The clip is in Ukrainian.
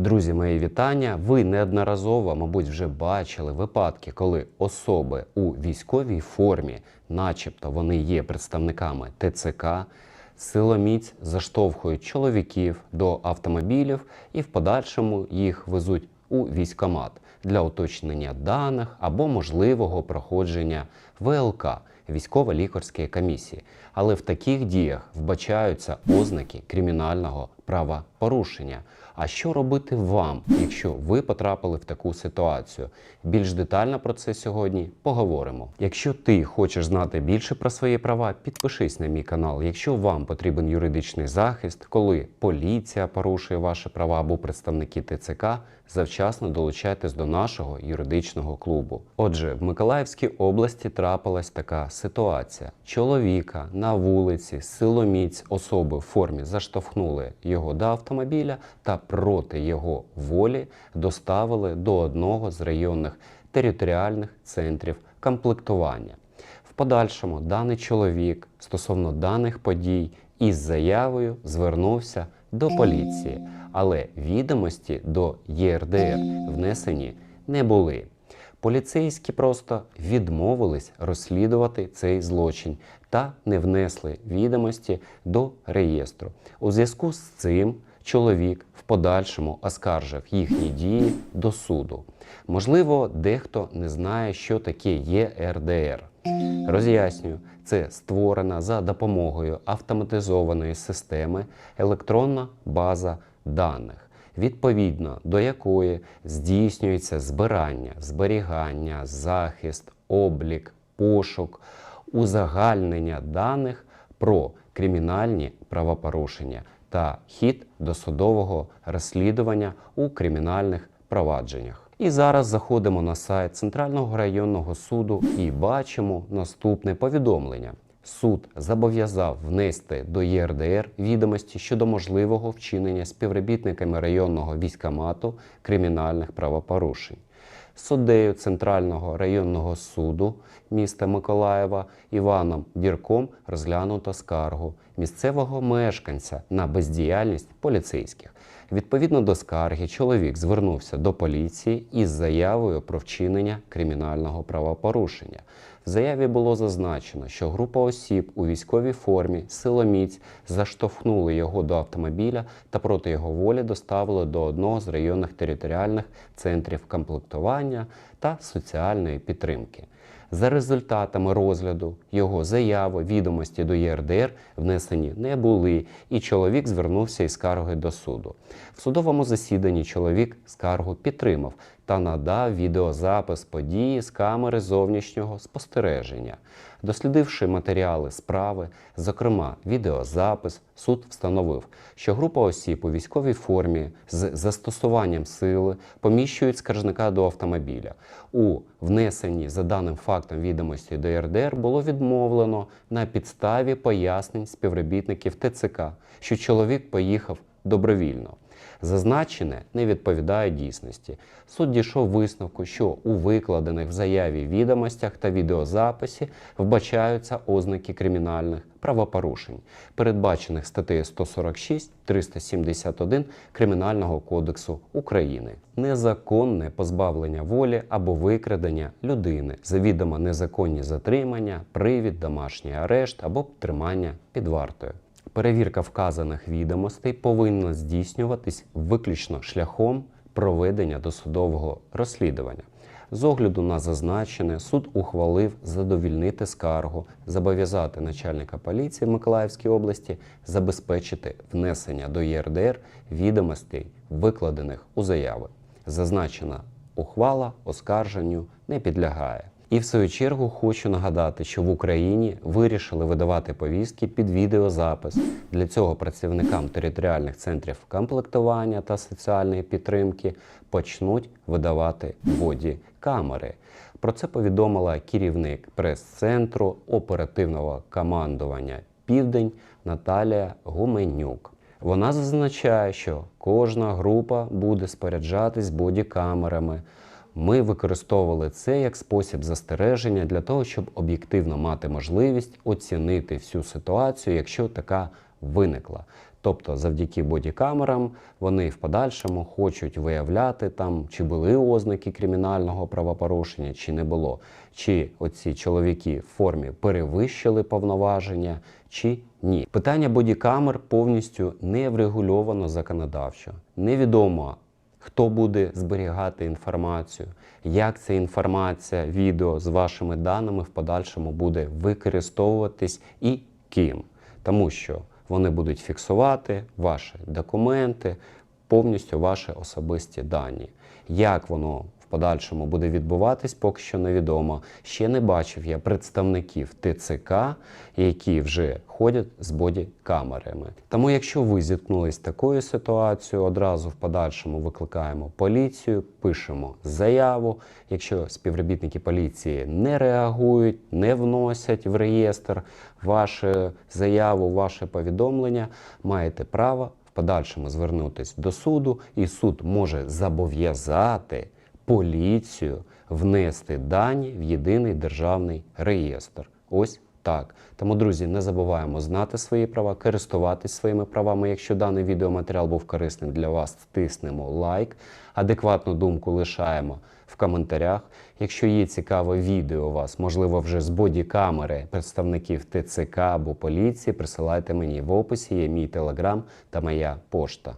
Друзі, мої вітання. Ви неодноразово, мабуть, вже бачили випадки, коли особи у військовій формі, начебто вони є представниками ТЦК, силоміць заштовхують чоловіків до автомобілів і в подальшому їх везуть у військкомат для уточнення даних або можливого проходження ВЛК військово-лікарської комісії. Але в таких діях вбачаються ознаки кримінального правопорушення. А що робити вам, якщо ви потрапили в таку ситуацію? Більш детально про це сьогодні поговоримо. Якщо ти хочеш знати більше про свої права, підпишись на мій канал. Якщо вам потрібен юридичний захист, коли поліція порушує ваші права або представники ТЦК, завчасно долучайтесь до нашого юридичного клубу. Отже, в Миколаївській області трапилась така ситуація: чоловіка на вулиці, силоміць особи в формі заштовхнули його до автомобіля та проти його волі доставили до одного з районних територіальних центрів комплектування. В подальшому даний чоловік стосовно даних подій із заявою звернувся до поліції, але відомості до ЄРДР внесені не були. Поліцейські просто відмовились розслідувати цей злочин та не внесли відомості до реєстру. У зв'язку з цим чоловік в подальшому оскаржив їхні дії до суду. Можливо, дехто не знає, що таке ЄРДР. Роз'яснюю, це створена за допомогою автоматизованої системи електронна база даних, відповідно до якої здійснюється збирання, зберігання, захист, облік, пошук, узагальнення даних про кримінальні правопорушення та хід досудового розслідування у кримінальних провадженнях. І зараз заходимо на сайт Центрального районного суду і бачимо наступне повідомлення. Суд зобов'язав внести до ЄРДР відомості щодо можливого вчинення співробітниками районного військомату кримінальних правопорушень. Суддею Центрального районного суду міста Миколаєва Іваном Дірком розглянуто скаргу місцевого мешканця на бездіяльність поліцейських. Відповідно до скарги, чоловік звернувся до поліції із заявою про вчинення кримінального правопорушення. В заяві було зазначено, що група осіб у військовій формі силоміць заштовхнули його до автомобіля та проти його волі доставили до одного з районних територіальних центрів комплектування та соціальної підтримки. За результатами розгляду його заяви відомості до ЄРДР внесені не були, і чоловік звернувся із скаргою до суду. В судовому засіданні чоловік скаргу підтримав та надав відеозапис події з камери зовнішнього спостереження. Дослідивши матеріали справи, зокрема відеозапис, суд встановив, що група осіб у військовій формі з застосуванням сили поміщують скаржника до автомобіля. У внесенні за даним фактом відомості до РДР було відмовлено на підставі пояснень співробітників ТЦК, що чоловік поїхав добровільно. Зазначене не відповідає дійсності. Суд дійшов висновку, що у викладених в заяві відомостях та відеозаписі вбачаються ознаки кримінальних правопорушень, передбачених статтею 146 371 Кримінального кодексу України. Незаконне позбавлення волі або викрадення людини, завідомо незаконні затримання, привід, домашній арешт або тримання під вартою. Перевірка вказаних відомостей повинна здійснюватись виключно шляхом проведення досудового розслідування. З огляду на зазначене, суд ухвалив задовільнити скаргу, зобов'язати начальника поліції Миколаївській області забезпечити внесення до ЄРДР відомостей, викладених у заяви. Зазначена ухвала оскарженню не підлягає. І в свою чергу хочу нагадати, що в Україні вирішили видавати повістки під відеозапис. Для цього працівникам територіальних центрів комплектування та соціальної підтримки почнуть видавати боді-камери. Про це повідомила керівник прес-центру оперативного командування Південь Наталія Гуменюк. Вона зазначає, що кожна група буде споряджатись бодікамерами. Ми використовували це як спосіб застереження для того, щоб об'єктивно мати можливість оцінити всю ситуацію, якщо така виникла. Тобто, завдяки бодікамерам вони в подальшому хочуть виявляти там, чи були ознаки кримінального правопорушення, чи не було, чи оці чоловіки в формі перевищили повноваження, чи ні. Питання бодікамер повністю не врегульовано законодавчо. Невідомо, хто буде зберігати інформацію, як ця інформація, відео з вашими даними в подальшому буде використовуватись і ким. Тому що вони будуть фіксувати ваші документи, повністю ваші особисті дані. Як воно подальшому буде відбуватись, поки що невідомо. Ще не бачив я представників ТЦК, які вже ходять з бодікамерами. Тому, якщо ви зіткнулись з такою ситуацією, одразу в подальшому викликаємо поліцію, пишемо заяву. Якщо співробітники поліції не реагують, не вносять в реєстр вашу заяву, ваше повідомлення, маєте право в подальшому звернутися до суду, і суд може зобов'язати поліцію внести дані в єдиний державний реєстр. Ось так. Тому, друзі, не забуваємо знати свої права, користуватись своїми правами. Якщо даний відеоматеріал був корисним для вас, тиснемо лайк, адекватну думку лишаємо в коментарях. Якщо є цікаве відео у вас, можливо, вже з бодікамери представників ТЦК або поліції, присилайте мені в описі, є мій телеграм та моя пошта.